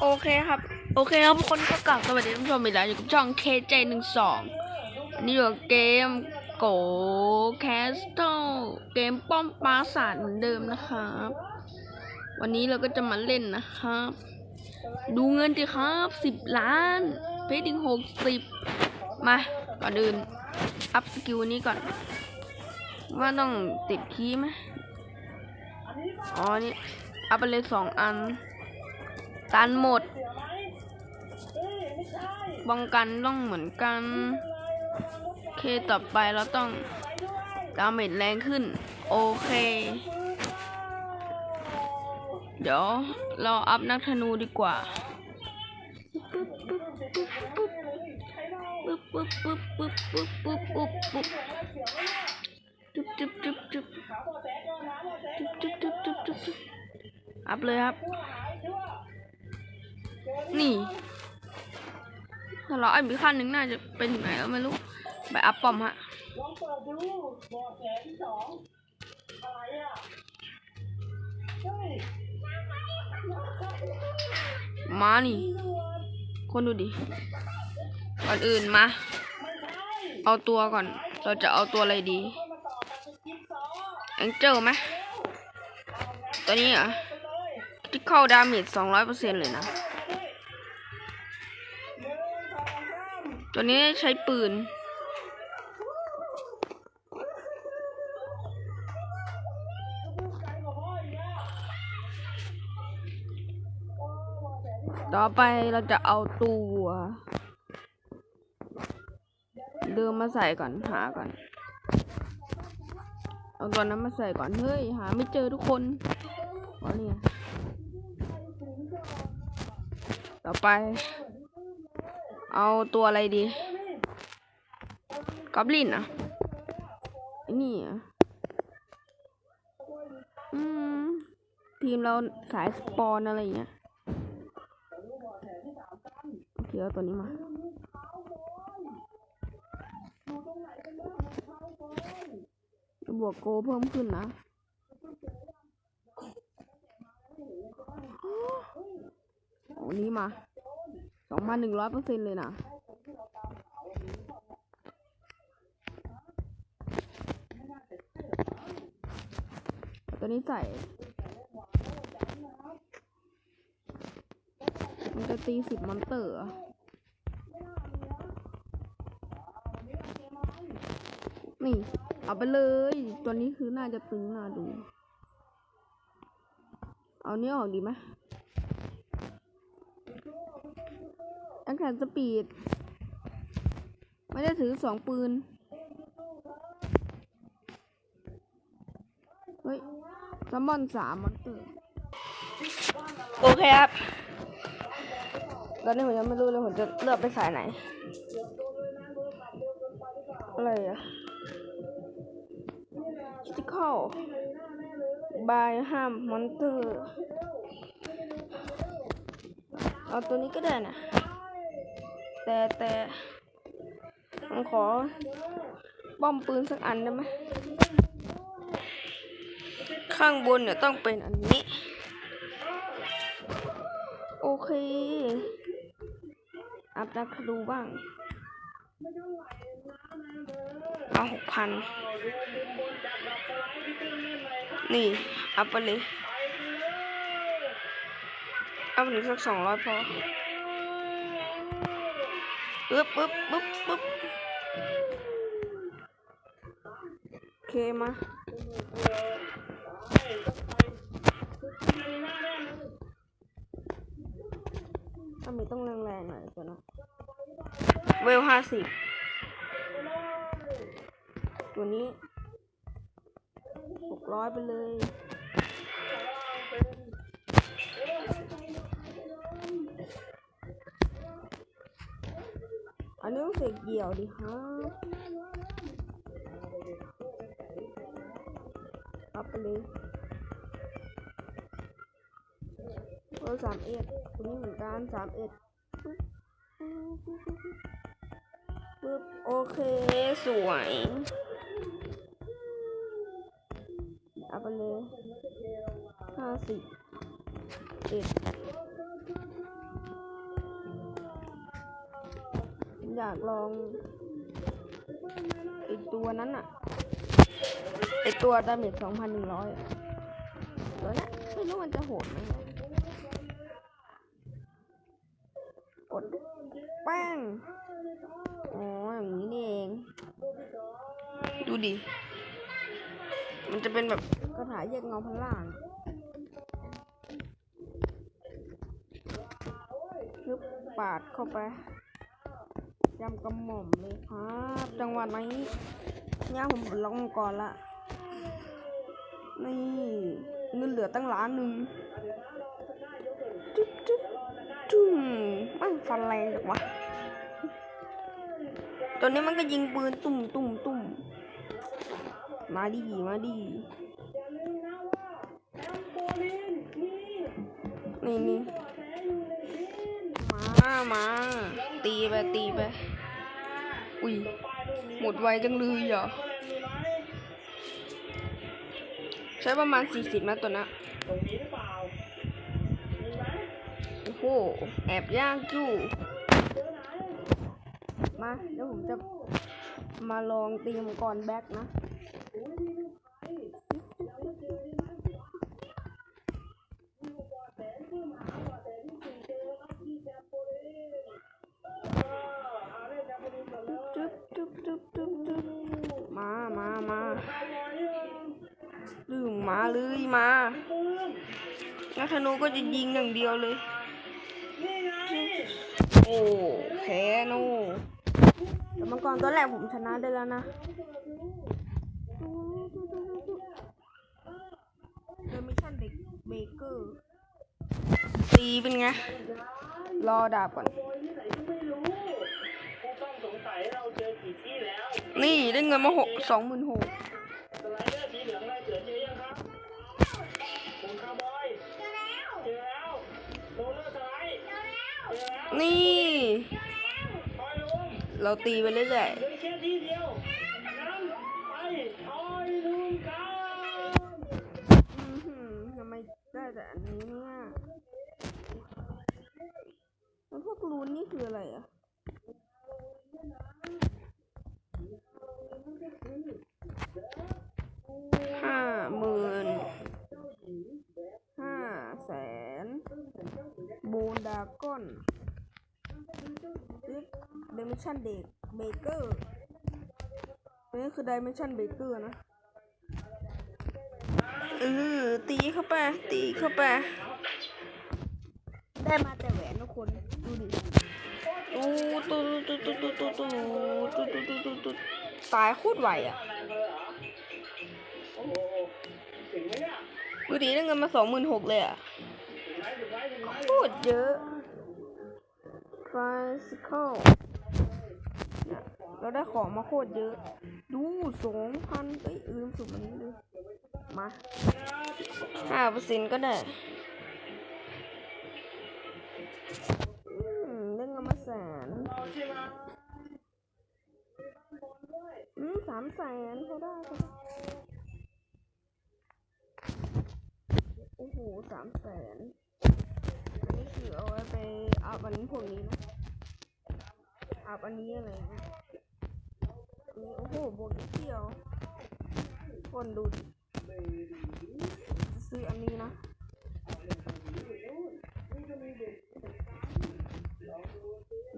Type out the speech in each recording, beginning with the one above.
โอเคครับ โอเคครับทุกคนก็กลับสวัสดีท่านผู้ชมอีกแล้วอยู่กับช่อง KJ 1 2อันนี้อยู่เกมโกแคสโตเกมป้อมปราสาทเหมือนเดิมนะครับ วันนี้เราก็จะมาเล่นนะครับ ดูเงินดิครับสิบล้าน เพชรถึงหกสิบมาก่อนอื่น อัพสกิลนี้ก่อน ว่าต้องติดคีย์ไหมอ๋อนี่อัพไปเลยสองอัน ตันหมดป้องกันต้องเหมือนกัน เคต่อไปเราต้องดาเมจแรงขึ้น โอเค เดี๋ยวเราอัพนักธนูดีกว่าปึ๊บปึ๊บปึ๊บปึ๊บปึ๊บปึ๊บปึ๊บปึ๊บจุ๊บจุ๊บจุ๊บจุ๊บจุ๊บจุ๊บจุ๊บจุ๊บจุ๊บอัพเลยครับ นี่ถ้าเราไอัพอีกขั้นหนึ่งน่าจะเป็นถึงไหนแล้วไม่รู้ไปอัพปอมฮะลองเปิดดูบอแสที่สองอะไรอะเฮ้ยมานี่ คนดูดิก่อนอื่นมา เอาตัวก่อน เราจะเอาตัวอะไรดีก็มาต่อกับสกิปสองแองเจิลไหมตัวนี้เหรอที่เข้าดาเมจสองร้อยเปอร์เซ็นต์เลยนะ ตัวนี้ใช้ปืน ต่อไปเราจะเอาตัวเดิมมาใส่ก่อนหาก่อนเอาตัวนั้นมาใส่ก่อนเฮ้ยหาไม่เจอทุกคนอ๋อเนี่ยต่อไป เอาตัวอะไรดีกอบลินอะนี่อะอืม ทีมเราสายสปอนอะไรเงี้ยโอเคเอาตัวนี้มาบวกโกเพิ่มขึ้นนะโอ้นี้มา สองพันหนึ่งร้อยเปอร์เซ็นต์เลยนะตัวนี้ใส่มันจะตีสิบมอนเตอร์เหรอนี่ เอาไปเลย ตัวนี้คือน่าจะตึงน่าดู เอาเนี้ยออกดีไหม แอคแคนสปีด ไม่ได้ถือสองปืน เฮ้ยซัมมอนสามมอนเตอร์ โอเคครับ ตอนนี้ผมยังไม่รู้เลยผมจะเลือกไปสายไหน อะไรอะคิติคอลบายห้ามมอนเตอร์ เอาตัวนี้ก็ได้นะ แต่แต่ผมขอป้อมปืนสักอันได้ไหมข้างบนเนี่ยต้องเป็นอันนี้ โอเค อัพนักดูบ้างเอาหกพันนี่ อัพไปเลย อัพถึงสักสองร้อยพอ ปึ๊บปึ๊บปึ๊บปึ๊บโอเคมาถ้ามีต้องแรงๆหน่อยก่อนนะเวลห้าสิบตัวนี้หกร้อยไปเลย เดี่ยวดิฮะเอาไปเลยเออสามเอ็ดตัวนี้เหมือนกันสามเอ็ดปึ๊บโอเคสวยเอาไปเลยห้าสิบเอ็ด อยากลองไอตัวนั้นอะไอตัวดาเมจสองพันหนึ่งร้อยตัวนี้ไม่รู้มันจะโหดไหมกดแป้งอ๋ออย่างนี้นี่เอง ดูดิ มันจะเป็นแบบกระถายแยกเงาพันล่างยึบปาดเข้าไป ยำกระหม่อมเลยครับ จังหวะนี้เนี่ยผมล็อกมังกรละนี่เงินเหลือตั้งล้านหนึ่งจุ๊บจุ๊บจุ๊บมันฟันแรงจังวะตัวนี้มันก็ยิงปืนตุ่มตุ่มตุ่มมาดีมาดีนี่นี่มามา ตีไปตีไป อุ้ย หมดไวจังเลยเหรอ ใช้ประมาณสี่สิบนะตัวนะโอ้โห แอบย่างจู่ มา แล้วผมจะมาลองตีมก่อนแบ็กนะ มาเลยมานแล้วธนูก็จะยิงอย่างเดียวเลย โอ้แพ้โน่แต่มังกรตัวแรกผมชนะได้แล้วนะเดมิชันเด็กเบเกอร์ตีเป็นไง รอดาบก่อน นี่ได้เงินมาหกสองหมื่นหก นี่ เราตีไปเรื่อยๆทำไมได้แต่อันนี้เนี่ยแล้วพวกรูนนี่คืออะไรอะ ดิเมชันเด็กเบเกอร์ตัวนี้คือดิเมชันเบเกอร์นะเออตีเข้าไป ตีเข้าไป ได้มาแต่แหวนทุกคน ดูดิตูตูตูตูตูตูตูตูตูตูตูตูตายโคตรไวอะโอ้โหถึงไหมเนี่ยดูดิได้เงินมาสองหมื่นหกเลยอะถึงไหมถึงไหมถึงไหมโคตรเยอะ tricycle เนี่ยเราได้ของมาโคตรเยอะ ดูสองพันเอ้ยลืมสุดมันนี้เลยมาห้าเปอร์เซ็นต์ก็ได้อืมได้เงินมาแสนอืมสามแสนเขาได้เขาได้โอ้โหสามแสน อันนี้คือเอาไว้ไปอาบันนี้พวกนี้นะ อาบอันนี้อะไรนะมีโอ้โหบวกนิดเดียว คนดูดิจะซื้ออันนี้นะ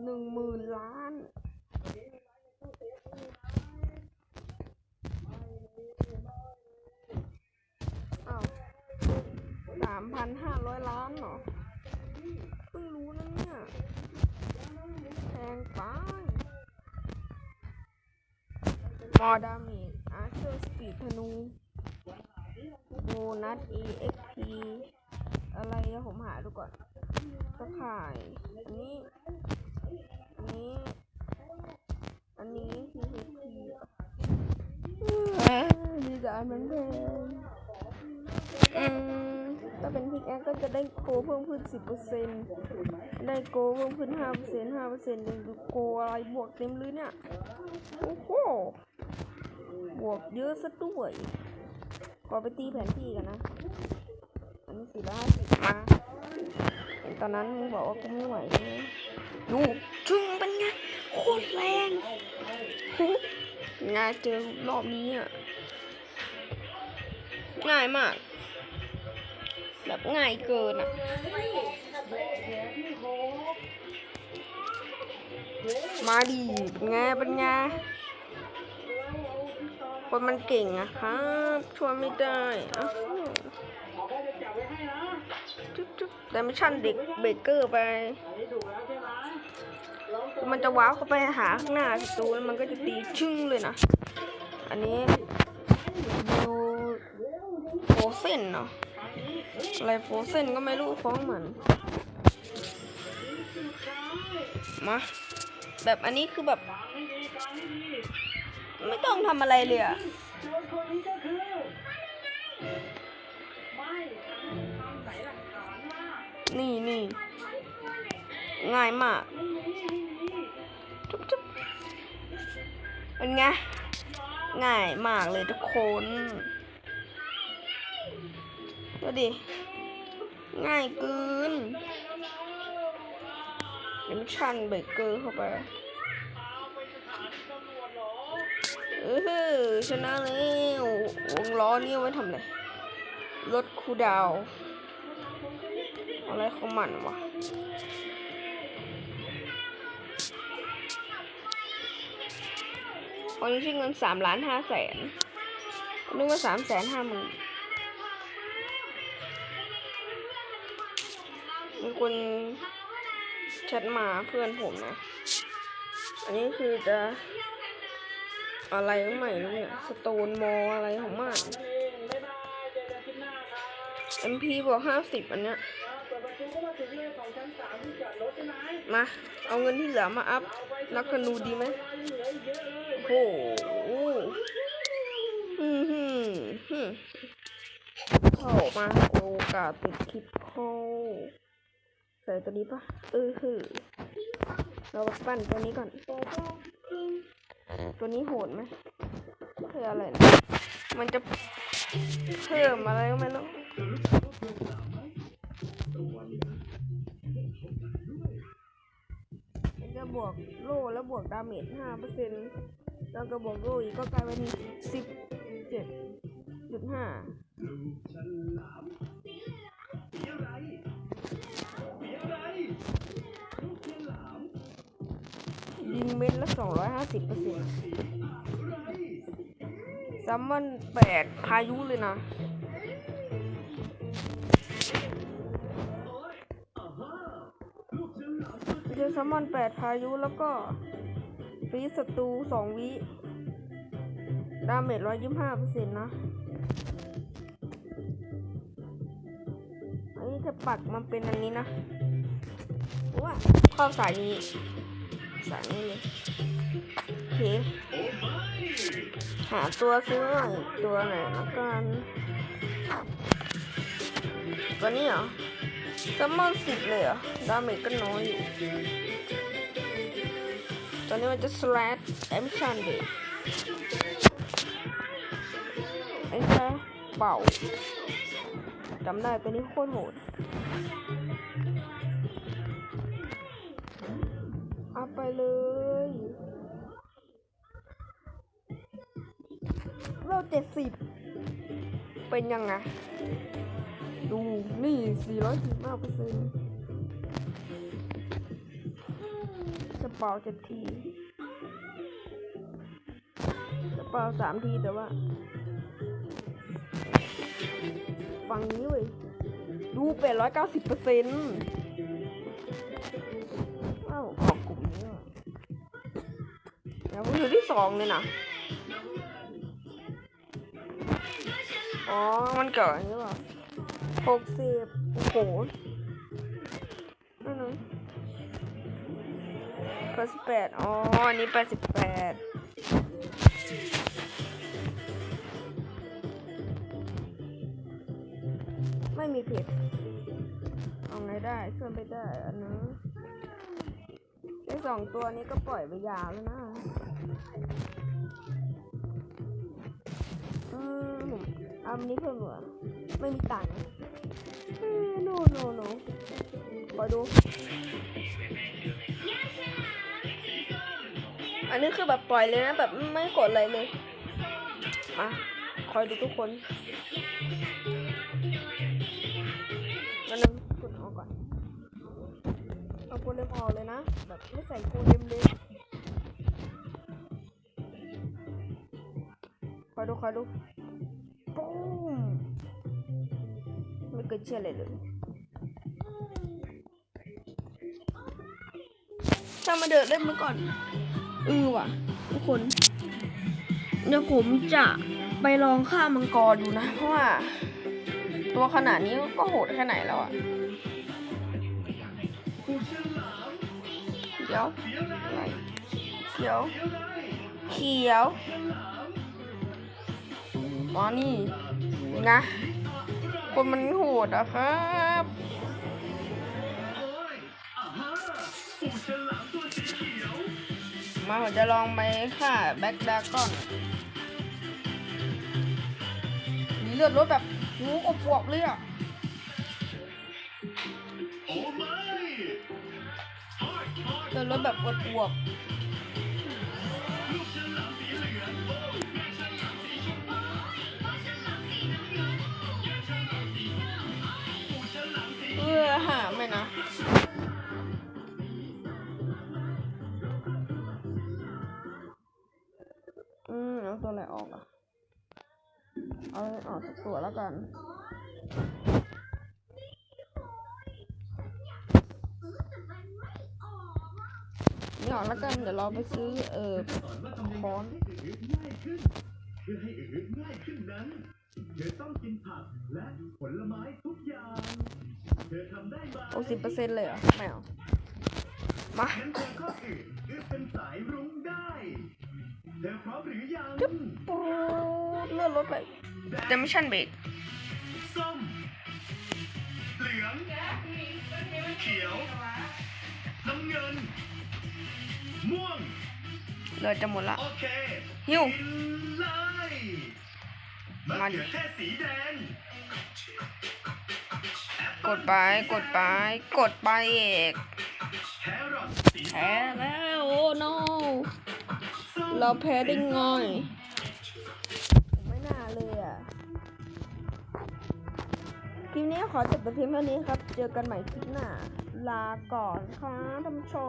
หนึ่งหมื่นล้านอ้าวสามพันห้าร้อยล้านเหรอเพิ่งรู้นะ งไปมอดามจอาร์เชอร์สปีดธนูโบนัส EXP อะไรเดี๋ยวผมหาดูก่อนตะข่ายอันนี้อันนี้ อันนี้ PHP เอ้ยดีแต่อันนั้นแพง ถ้าเป็นพิกแอคก็จะได้โกเพิ่มขึ้นสิบเปอร์เซ็นได้โกเพิ่มขึ้นห้าเปอร์เซ็นห้าเปอร์เซ็นต์ยังดูโกอะไรบวกเต็มเลยเนี่ย โอ้โห บวกเยอะซะด้วยขอไปตีแผนที่กันนะ อันนี้สี่ร้อยห้าสิบมาเห็นตอนนั้นมึงบอกว่ากูไม่ไหวดูชึงเป็นไง โคตรแรงง่ายเจอรอบนี้อะ ง่ายมาก แบบง่ายเกินอะมาดีไงเป็นไงคนมันเก่งอะครับช่วยไม่ได้อะจุ๊บจุ๊บแต่ไม่ชั่นเด็กเบเกอร์ไป มันจะว้าวเข้าไปหาข้างหน้าศัตรูแล้วมันก็จะตีชึ่งเลยนะ อันนี้ดูโฟเซนเนาะ อะไรโฟเซนก็ไม่รู้ฟ้องมัน มา แบบอันนี้คือแบบ ไม่ต้องทำอะไรเลยอะนี่นี่ง่ายมากจุ๊บจุ๊บเป็นไง ง่ายมากเลยทุกคน ดูดิ ง่ายเกินเดมชั่นเบเกอร์เข้าไปเออชนะแล้ววงล้อนี่ไว้ทำไรลดคูดาว อะไรของมันวะวันนี้ใช้เงินสามล้านห้าแสนนึกว่าสามแสนห้าหมื่น มีคนแชทมาเพื่อนผมนะ อันนี้คือจะ อะไรก็ไม่รู้เนี่ย สโตนมออะไรของมันเองบ๊ายบอกห้าครับ MP บวกห้าสิบอันเนี้ยมา เอาเงินที่เหลือมาอัพนักกนูดีไหมโอ้โหอืมฮึมฮึมเข้ามาโอกาสติดคลิปเข้า ส่ตัวนี้ปะเออฮึเราปั้นตัวนี้ก่อน ตัวนี้โหดไหมคืออะไรนะมันจะเพิ่มอะไรก็ไม่รู้มันจะบวกโล่แล้วบวกดาเมจห้าเปอร์เซ็นต์แล้วก็บวกโล่อีกก็กลายเป็นสิบเจ็ดจุดห้า ยิงเม็ดละสองร้อยห้าสิบเปอร์เซ็นต์ซัมมอนแปดพายุเลยนะ เจอซัมมอนแปดพายุแล้วก็ฟรีศัตรูสองวิ ดาเมจร้อยยี่ห้าเปอร์เซ็นต์นะ อันนี้จะปักมันเป็นอันนี้นะว่าข้าสายนี้ สายนี้เลยโอเคหาตัวซื้อหน่อยตัวไหนละกันตัวนี้เหรอซัมมอนสิบเลยเหรอดาเมจก็น้อยอยู่ตัวนี้มันจะ slash action เด็กไอ้แค่เป่าจำได้ตัวนี้โคตรโหด เอาไปเลยเราเจ็ดสิบเป็นยังไง ดูนี่สี่ร้อยสิบห้าเปอร์เซ็นต์จะเป่าเจ็ดทีจะเป่าสามทีแต่ว่า ฟังนี้เว้ยดูแปดร้อยเก้าสิบเปอร์เซ็นต์ แล้วผมอยู่ที่สองเลยนะอ๋อ มันเกิดอย่างนี้ป่ะหกสิบโอ้โหนั่นนะแปดสิบแปดอ๋อ อันนี้แปดสิบแปดไม่มีเพจเอาไงได้เชื่อมไปได้อันนั้น สองตัวนี้ก็ปล่อยไปยาวแล้วนะอืมอันนี้เพิ่มเหรอไม่มีตังค์เออ no no no ขอดู อันนี้คือแบบปล่อยเลยนะ แบบไม่กดอะไรเลย มา คอยดูทุกคน เอาโกเลมออกเลยนะ แบบไม่ใส่โกเลมเลยคอยดูคอยดูปุ้มไม่เกิดเชื่ออะไรเลยถ้ามาเดินเล่นมาก่อนเออว่ะ ทุกคน เดี๋ยวผมจะไปลองฆ่ามังกรดูนะ เพราะว่า ตัวขนาดนี้ก็โหดแค่ไหนแล้วอะ ขียวเขียวเขียวอ๋อนี่นะ คนมันโหดอะครับมาผมจะลองไปฆ่าแบ็คดาก่อนมีเลือดรถแบบหูอบอวบเลยอะ เลือดรถแบบอบอวบเออหาไม่นะอืมเอาตัวไหนออกอะ เอาออกสักตัวแล้วกัน นี่ออกแล้วกันเดี๋ยวเราไปซื้อเออค้อนเพื่อให้อืดง่ายขึ้นนั้นเธอต้องกินผักและผลไม้ทุกอย่างเธอทำได้ไหมโอ้สิบเปอร์เซ็นต์เลยเหรอไม่เอามางั้นเธอก็อืดอืดเป็นสายรุ้งได้เธอพร้อมหรือยังปูดเลื่อนรถไปเดมิชันเบรกส้มเหลืองเขียวน้ำเงิน ม่วงเลยจะหมดละโอเคหิวกินเลยมะมาดิเขือเทศสีแดงกดไปกดไปกดไปเอกแครอทสีแพ้แล้วโอ้ no ส้มเราแพ้ได้ไงไม่น่าเลยอะคลิปนี้ขอจบแต่เพียงเท่านี้ครับ เจอกันใหม่คลิปหน้า ลาก่อนค่ะท่านผู้ชม